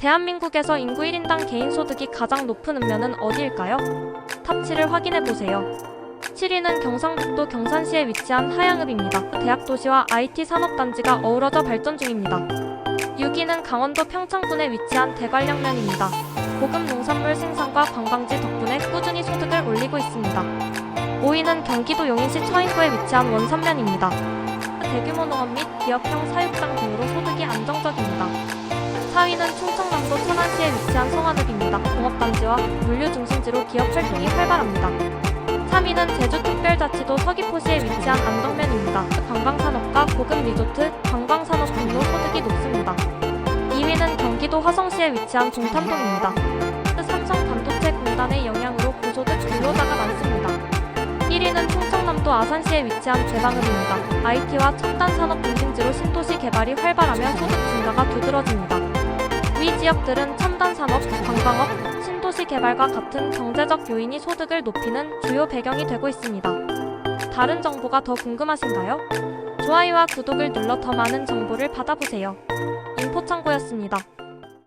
대한민국에서 인구 1인당 개인 소득이 가장 높은 읍면은 어디일까요? 탑 7을 확인해 보세요. 7위는 경상북도 경산시에 위치한 하양읍입니다. 대학 도시와 IT 산업단지가 어우러져 발전 중입니다. 6위는 강원도 평창군에 위치한 대관령면입니다. 고급 농산물 생산과 관광지 덕분에 꾸준히 소득을 올리고 있습니다. 5위는 경기도 용인시 처인구에 위치한 원산면입니다. 대규모 농업 및 기업형 사육장 등으로 소득이 안정적입니다. 4위는 충청남도 천안시에 위치한 성안읍입니다. 공업단지와 물류 중심지로 기업 활동이 활발합니다. 3위는 제주특별자치도 서귀포시에 위치한 안덕면입니다. 관광산업과 고급 리조트, 관광산업 등로 소득이 높습니다. 2위는 경기도 화성시에 위치한 동탄동입니다. 삼성반도체공단의 영향으로 고소득 근로자가 많습니다. 1위는 충청남도 아산시에 위치한 제방읍입니다. IT와 첨단 산업 중심지로 신도시 개발이 활발하며 소득 증가가 두드러집니다. 위 지역들은 첨단 산업, 관광업, 신도시 개발과 같은 경제적 요인이 소득을 높이는 주요 배경이 되고 있습니다. 다른 정보가 더 궁금하신가요? 좋아요와 구독을 눌러 더 많은 정보를 받아보세요. 인포창고였습니다.